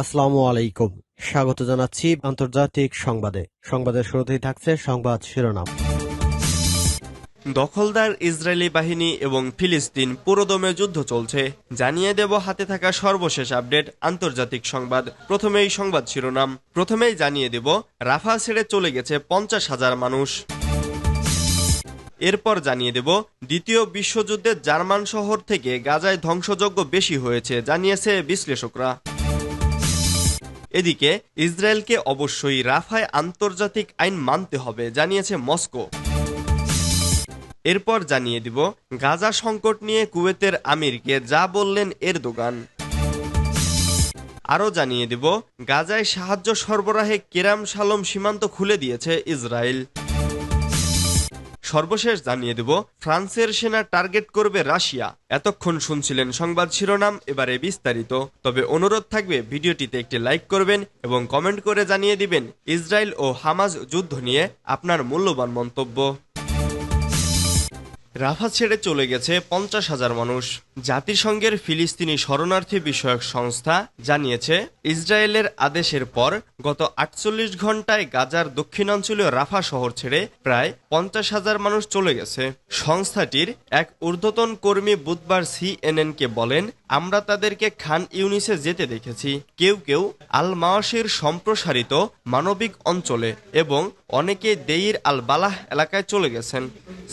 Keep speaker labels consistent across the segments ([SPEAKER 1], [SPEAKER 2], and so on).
[SPEAKER 1] আসসালামু আলাইকুম। স্বাগত জানাচ্ছি আন্তর্জাতিক সংবাদে। সংবাদের শুরুতেই থাকছে সংবাদ শিরোনাম।
[SPEAKER 2] দখলদার ইসরায়েলি বাহিনী এবং ফিলিস্তিন পুরোদমে যুদ্ধ চলছে। জানিয়ে দেব হাতে থাকা সর্বশেষ আপডেট আন্তর্জাতিক সংবাদ। প্রথমেই সংবাদ শিরোনাম। প্রথমেই জানিয়ে দেব রাফা ছেড়ে চলে গেছে পঞ্চাশ হাজার মানুষ। এরপর জানিয়ে দেব, দ্বিতীয় বিশ্বযুদ্ধে জার্মান শহর থেকে গাজায় ধ্বংসযজ্ঞ বেশি হয়েছে, জানিয়েছে বিশ্লেষকরা। এদিকে, ইসরায়েলকে অবশ্যই রাফায় আন্তর্জাতিক আইন মানতে হবে, জানিয়েছে মস্কো। এরপর জানিয়ে দিব, গাজা সংকট নিয়ে কুয়েতের আমিরকে যা বললেন এর দোকান আরও জানিয়ে দিব, গাজায় সাহায্য সরবরাহে কেরাম সালম সীমান্ত খুলে দিয়েছে ইসরায়েল। সর্বশেষ জানিয়ে দেব, ফ্রান্সের সেনা টার্গেট করবে রাশিয়া। এতক্ষণ শুনছিলেন সংবাদ শিরোনাম, এবারে বিস্তারিত। তবে অনুরোধ থাকবে, ভিডিওটিতে একটি লাইক করবেন এবং কমেন্ট করে জানিয়ে দিবেন, ইসরায়েল ও হামাজ যুদ্ধ নিয়ে আপনার মূল্যবান মন্তব্য। রাফা ছেড়ে চলে গেছে পঞ্চাশ হাজার মানুষ। জাতিসংঘের ফিলিস্তিনি শরণার্থী বিষয়ক সংস্থা জানিয়েছে, ইসরায়েলের আদেশের পর গত আটচল্লিশ ঘন্টায় গাজার দক্ষিণাঞ্চলীয় রাফা শহর ছেড়ে প্রায় পঞ্চাশ হাজার মানুষ চলে গেছে। সংস্থাটির এক ঊর্ধ্বতন কর্মী বুধবার সিএনএনকে বলেন, আমরা তাদেরকে খান ইউনিসে যেতে দেখেছি। কেউ কেউ আল মাওয়াসির সম্প্রসারিত মানবিক অঞ্চলে এবং অনেকে দেইর আল বালাহ এলাকায় চলে গেছেন।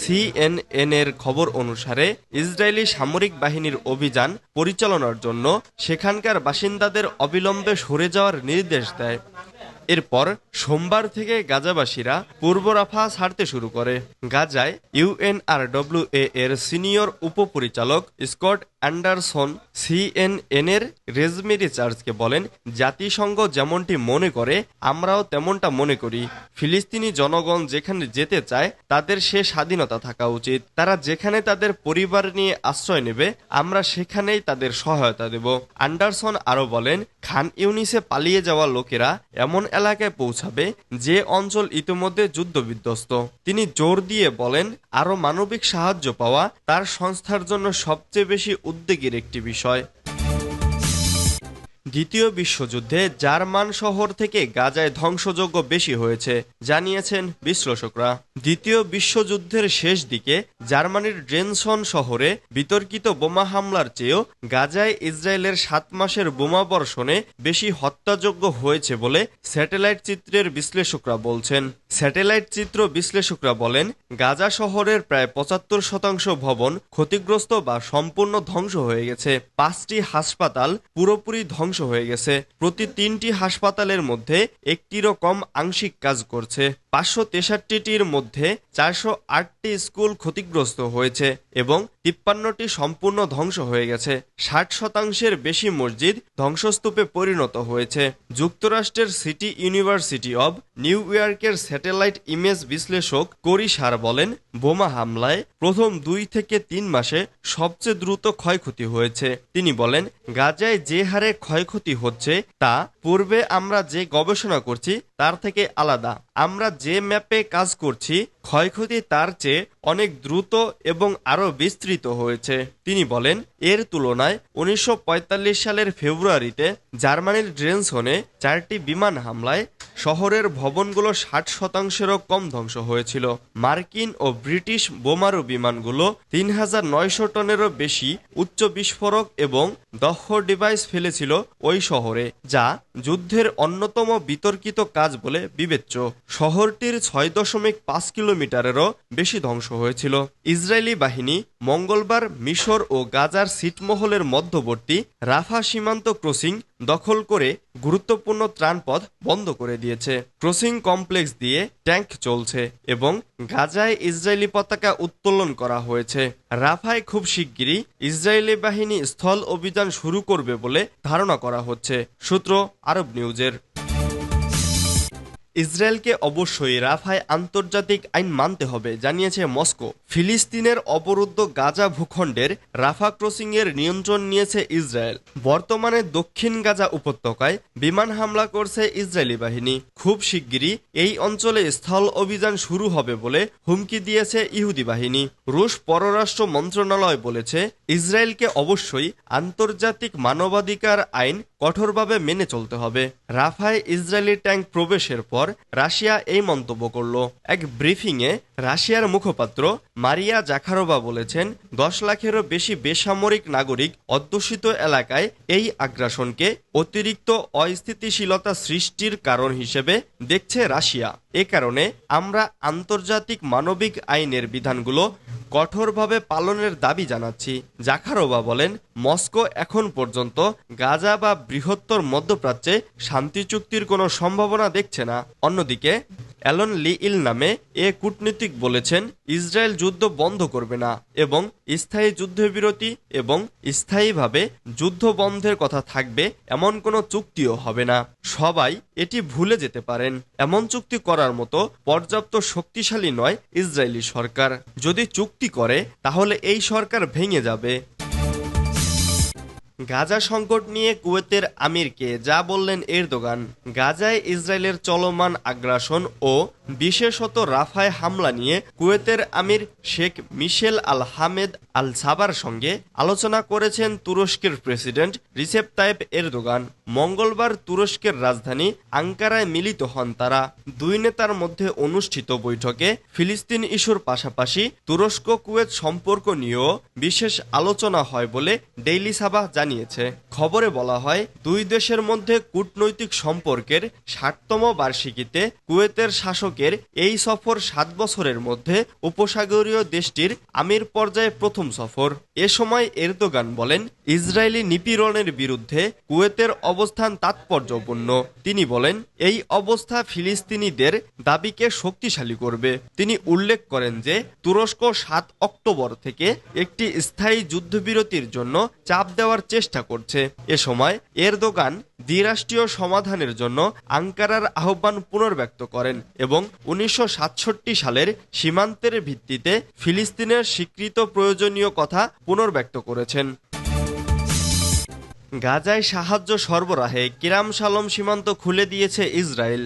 [SPEAKER 2] সিএনএন এর খবর অনুসারে ইসরায়েলি সামরিক বাহিনীর অভিযান পরিচালনার জন্য সেখানকার বাসিন্দাদের অবিলম্বে সরে যাওয়ার নির্দেশ দেয়। এরপর সোমবার থেকে গাজাবাসীরা পূর্ব রাফা ছাড়তে শুরু করে। গাজায় ইউএনআরডব্লিউএ এর সিনিয়র উপপরিচালক স্কট অ্যান্ডারসন সিএনএন এর রেজমেরি চার্চকে বলেন, জাতিসংঘ যেমনটি মনে করে, আমরাও তেমনটা মনে করি। ফিলিস্তিনি জনগণ যেখানে যেতে চায়, তাদের সে স্বাধীনতা থাকা উচিত। তারা যেখানে তাদের পরিবার নিয়ে আশ্রয় নেবে, আমরা সেখানেই তাদের সহায়তা দেব। অ্যান্ডারসন আরও বলেন, খান ইউনিসে পালিয়ে যাওয়া লোকেরা এমন এলাকায় পৌঁছাবে যে অঞ্চল ইতিমধ্যে যুদ্ধবিধ্বস্ত। তিনি জোর দিয়ে বলেন, আরও মানবিক সাহায্য পাওয়া তার সংস্থার জন্য সবচেয়ে বেশি উদ্বেগের একটি বিষয়। দ্বিতীয় বিশ্বযুদ্ধে জার্মান শহর থেকে গাজায় ধ্বংসযজ্ঞ বেশি হয়েছে, জানিয়েছেন বিশ্লেষকরা। দ্বিতীয় বিশ্বযুদ্ধের শেষ দিকে জার্মানির ড্রেনসন শহরে বিতর্কিত বোমা হামলার চেয়েও গাজায় ইসরায়েলের সাত মাসের বোমা বর্ষণে বেশি হত্যাযোগ্য হয়েছে বলে স্যাটেলাইট চিত্রের বিশ্লেষকরা বলছেন। স্যাটেলাইট চিত্র বিশ্লেষকরা বলেন, গাজা শহরের প্রায় পঁচাত্তর শতাংশ ভবন ক্ষতিগ্রস্ত বা সম্পূর্ণ ধ্বংস হয়ে গেছে। পাঁচটি হাসপাতাল পুরোপুরি ধ্বংস হয়ে গেছে। প্রতি তিনটি হাসপাতালের মধ্যে একটিরও কম আংশিক কাজ করছে। পাঁচশো তেষট্টিটির মধ্যে চারশো আটটি স্কুল ক্ষতিগ্রস্ত হয়েছে এবং তিপ্পান্নটি সম্পূর্ণ ধ্বংস হয়ে গেছে। ষাট শতাংশের বেশি মসজিদ ধ্বংসস্তূপে পরিণত হয়েছে। যুক্তরাষ্ট্রের সিটি ইউনিভার্সিটি অব নিউ ইয়র্কের স্যাটেলাইট ইমেজ বিশ্লেষক করি সার বলেন, বোমা হামলায় প্রথম দুই থেকে তিন মাসে সবচেয়ে দ্রুত ক্ষয়ক্ষতি হয়েছে। তিনি বলেন, গাজায় যে হারে ক্ষয়ক্ষতি হচ্ছে তা পূর্বে আমরা যে গবেষণা করছি তার থেকে আলাদা। আমরা যে ম্যাপে কাজ করছি ক্ষয়ক্ষতি তার চেয়ে অনেক দ্রুত এবং আরও বিস্তৃত হয়েছে। তিনি বলেন, এর তুলনায় উনিশশো পঁয়তাল্লিশ সালের ফেব্রুয়ারিতে জার্মানির ড্রেনসনে চারটি বিমান হামলায় শহরের ভবনগুলো ষাট শতাংশেরও কম ধ্বংস হয়েছিল। মার্কিন ও ব্রিটিশ বোমারু বিমানগুলো তিন হাজার নয়শো টনেরও বেশি উচ্চ বিস্ফোরক এবং দক্ষ ডিভাইস ফেলেছিল ওই শহরে, যা যুদ্ধের অন্যতম বিতর্কিত কাজ বলে বিবেচ্য। শহরটির ছয় দশমিক পাঁচ কিলোমিটারেরও বেশি ধ্বংস হয়েছিল। ইসরায়েলি বাহিনী মঙ্গলবার মিশর ও গাজার সিটমহলের মধ্যবর্তী রাফা সীমান্ত ক্রসিং দখল করে গুরুত্বপূর্ণ ত্রাণপথ বন্ধ করে দিয়েছে। ক্রসিং কমপ্লেক্স দিয়ে ট্যাঙ্ক চলছে এবং গাজায় ইসরায়েলি পতাকা উত্তোলন করা হয়েছে। রাফায় খুব শিগগিরই ইসরায়েলি বাহিনী স্থল অভিযান শুরু করবে বলে ধারণা করা হচ্ছে, সূত্র আরব নিউজের। ইসরায়েলকে অবশ্যই রাফায় আন্তর্জাতিক আইন মানতে হবে, জানিয়েছে মস্কো। ফিলিস্তিনের অবরুদ্ধ গাজা ভূখণ্ডের রাফা ক্রসিংয়ের নিয়ন্ত্রণ নিয়েছে ইসরায়েল। বর্তমানে দক্ষিণ গাজা উপত্যকায় বিমান হামলা করছে ইসরায়েলি বাহিনী। খুব শিগগিরই এই অঞ্চলে স্থল অভিযান শুরু হবে বলে হুমকি দিয়েছে ইহুদি বাহিনী। রুশ পররাষ্ট্র মন্ত্রণালয় বলেছে, ইসরায়েলকে অবশ্যই আন্তর্জাতিক মানবাধিকার আইন কঠোরভাবে মেনে চলতে হবে। রাফায় ইসরায়েলি ট্যাঙ্ক প্রবেশের পর রাশিয়া এই মন্তব্য করল। এক ব্রিফিংয়ে রাশিয়ার মুখপাত্র মারিয়া জাখারোভা বলেছেন, দশ লাখেরও বেশি বেসামরিক নাগরিক অধ্যুষিত এলাকায় এই আগ্রাসনকে অতিরিক্ত অস্থিতিশীলতা সৃষ্টির কারণ হিসেবে দেখছে রাশিয়া। এ কারণে আমরা আন্তর্জাতিক মানবিক আইনের বিধানগুলো কঠোরভাবে পালনের দাবি জানাচ্ছি। জাখারোবা বলেন, মস্কো এখন পর্যন্ত গাজা বা বৃহত্তর মধ্যপ্রাচ্যে শান্তি চুক্তির কোনো সম্ভাবনা দেখছে না। অন্যদিকে অ্যালন লি ইল নামে এ কূটনীতিক বলেছেন, ইসরায়েল যুদ্ধ বন্ধ করবে না এবং স্থায়ী যুদ্ধবিরতি এবং স্থায়ীভাবে যুদ্ধ বন্ধের কথা থাকবে এমন কোনো চুক্তিও হবে না। সবাই এটি ভুলে যেতে পারেন। এমন চুক্তি করার মতো পর্যাপ্ত শক্তিশালী নয় ইসরায়েলি সরকার। যদি চুক্তি করে, তাহলে এই সরকার ভেঙে যাবে। গাজা সংকট নিয়ে কুয়েতের আমিরকে যা বললেন এরদোগান গাজায় ইসরায়েলের চলমান আগ্রাসন ও বিশেষত রাফায় হামলা নিয়ে কুয়েতের আমির শেখ মিশেল আল হামেদ আল সাবার সঙ্গে আলোচনা করেছেন তুরস্কের প্রেসিডেন্ট রিসেপ তাইপ এরদোগান। মঙ্গলবার তুরস্কের রাজধানী আঙ্কারায় মিলিত হন তারা। দুই নেতার মধ্যে অনুষ্ঠিত বৈঠকে ফিলিস্তিন ইস্যুর পাশাপাশি তুরস্ক কুয়েত সম্পর্ক নিয়েও বিশেষ আলোচনা হয় বলে ডেইলি সাবাহ জানিয়েছে। খবরে বলা হয়, দুই দেশের মধ্যে কূটনৈতিক সম্পর্কের ষাটতম বার্ষিকীতে কুয়েতের শাসকের এই সফর সাত বছরের মধ্যে উপসাগরীয় দেশটির আমির পর্যায়ে প্রথম সফর। এ সময় এরদোগান বলেন, ইসরায়েলি নিপীড়নের বিরুদ্ধে কুয়েতের অবস্থান তাৎপর্যপূর্ণ। তিনি বলেন, এই অবস্থা ফিলিস্তিনিদের দাবিকে শক্তিশালী করবে। তিনি উল্লেখ করেন যে, তুরস্ক সাত অক্টোবর থেকে একটি স্থায়ী যুদ্ধবিরতির জন্য চাপ দেওয়ার চেষ্টা করছে। এ সময় এরদোগান দ্বিরাষ্ট্রীয় সমাধানের জন্য আঙ্কারার আহ্বান পুনর্ব্যক্ত করেন এবং উনিশশো সাতষট্টি সালের সীমান্তের ভিত্তিতে ফিলিস্তিনের স্বীকৃত প্রয়োজনীয় কথা পুনর্ব্যক্ত করেছেন। গাজায় সাহায্য সরবরাহে কিরাম সালম সীমান্ত খুলে দিয়েছে ইসরায়েল।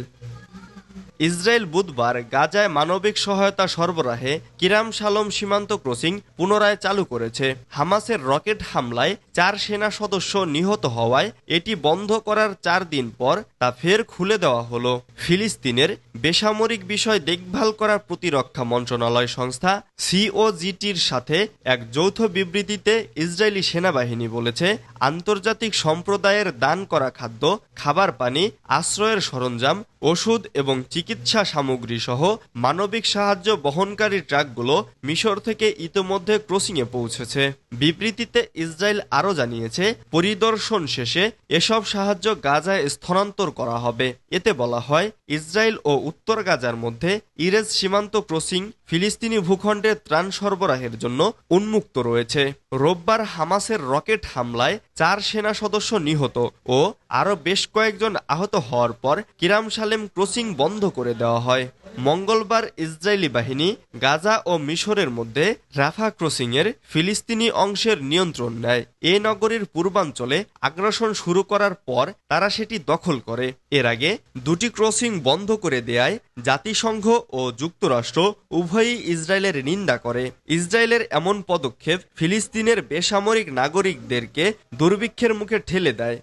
[SPEAKER 2] ইসরায়েল বুধবার গাজায় মানবিক সহায়তা সরবরাহে কিরাম সালম সীমান্ত ক্রসিং পুনরায় চালু করেছে। হামাসের রকেট হামলায় চার সেনা সদস্য নিহত হওয়ায় এটি বন্ধ করার চার দিন পর তা ফের খুলে দেওয়া হলো। ফিলিস্তিনের বেসামরিক বিষয় দেখভাল করার প্রতিরক্ষা মন্ত্রণালয় সংস্থা সিওজিটির সাথে এক যৌথ বিবৃতিতে ইসরায়েলি সেনাবাহিনী বলেছে, আন্তর্জাতিক সম্প্রদায়ের দান করা খাদ্য, খাবার পানি, আশ্রয়ের সরঞ্জাম, ওষুধ এবং চিকিৎসা সামগ্রী সহ মানবিক সাহায্য বহনকারী ট্রাকগুলো মিশর থেকে ইতোমধ্যে ক্রসিংয়ে পৌঁছেছে। বিবৃতিতে ইসরায়েল আরও জানিয়েছে পরিদর্শন শেষে এসব সাহায্য গাজায় স্থানান্তর করা হবে। এতে বলা হয় ইসরায়েল ও উত্তর গাজার মধ্যে ইরেজ সীমান্ত ক্রসিং ফিলিস্তিনি ভূখণ্ডে ত্রাণ সরবরাহের জন্য উন্মুক্ত রয়েছে। রোববার হামাসের রকেট হামলায় চার সেনা সদস্য নিহত ও আরও বেশ কয়েকজন আহত হওয়ার পর কিরাম সালেম ক্রসিং বন্ধ করে দেওয়া হয়। মঙ্গলবার ইসরায়েলি বাহিনী গাজা ও মিশরের মধ্যে রাফা ক্রসিংয়ের ফিলিস্তিনি অংশের নিয়ন্ত্রণ নেয়। এ নগরীর পূর্বাঞ্চলে আগ্রাসন শুরু করার পর তারা সেটি দখল করে। এর আগে দুটি ক্রসিং বন্ধ করে দেয়ায় জাতিসংঘ ও যুক্তরাষ্ট্র উভয়ই ইসরায়েলের নিন্দা করে। ইসরায়েলের এমন পদক্ষেপ ফিলিস্তিনের বেসামরিক নাগরিকদেরকে দুর্ভিক্ষের মুখে ঠেলে দেয়।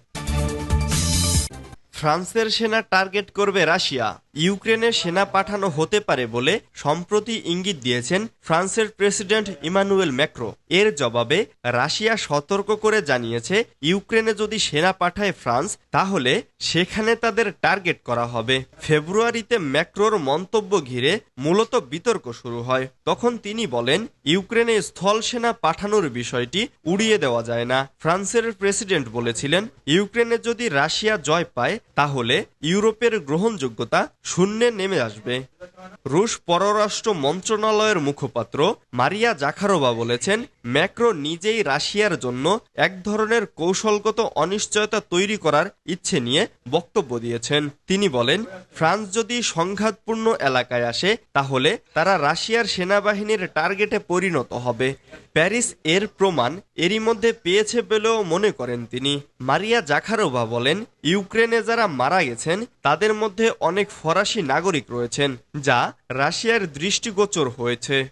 [SPEAKER 2] ফ্রান্সের সেনা টার্গেট করবে রাশিয়া। ইউক্রেনে সেনা পাঠানো হতে পারে বলে সম্প্রতি ইঙ্গিত দিয়েছেন ফ্রান্সের প্রেসিডেন্ট ইমানুয়েল ম্যাক্রো। এর জবাবে রাশিয়া সতর্ক করে জানিয়েছে, ইউক্রেনে যদি সেনা পাঠায় ফ্রান্স, তাহলে সেখানে তাদের টার্গেট করা হবে। ফেব্রুয়ারিতে ম্যাক্রোর মন্তব্য ঘিরে মূলত বিতর্ক শুরু হয়। তখন তিনি বলেন, ইউক্রেনে স্থল সেনা পাঠানোর বিষয়টি উড়িয়ে দেওয়া যায় না। ফ্রান্সের প্রেসিডেন্ট বলেছিলেন, ইউক্রেনে যদি রাশিয়া জয় পায়, তাহলে ইউরোপের গ্রহণযোগ্যতা শূন্যে নেমে আসবে। রুশ পররাষ্ট্র মন্ত্রণালয়ের মুখপাত্র মারিয়া জাখারোভা বলেছেন, ম্যাক্রো নিজেই রাশিয়ার জন্য এক ধরনের কৌশলগত অনিশ্চয়তা তৈরি করার ইচ্ছে নিয়ে বক্তব্য দিয়েছেন। তিনি বলেন, ফ্রান্স যদি সংঘাতপূর্ণ এলাকায় আসে, তাহলে তারা রাশিয়ার সেনাবাহিনীর টার্গেটে পরিণত হবে। প্যারিস এর প্রমাণ এরই মধ্যে পেয়েছে বলেও মনে করেন তিনি। মারিয়া জাখারোভা বলেন, ইউক্রেনে যারা মারা গেছেন, তাদের মধ্যে অনেক ফরাসি নাগরিক রয়েছেন যা রাশিয়ার দৃষ্টিগোচর হয়েছে।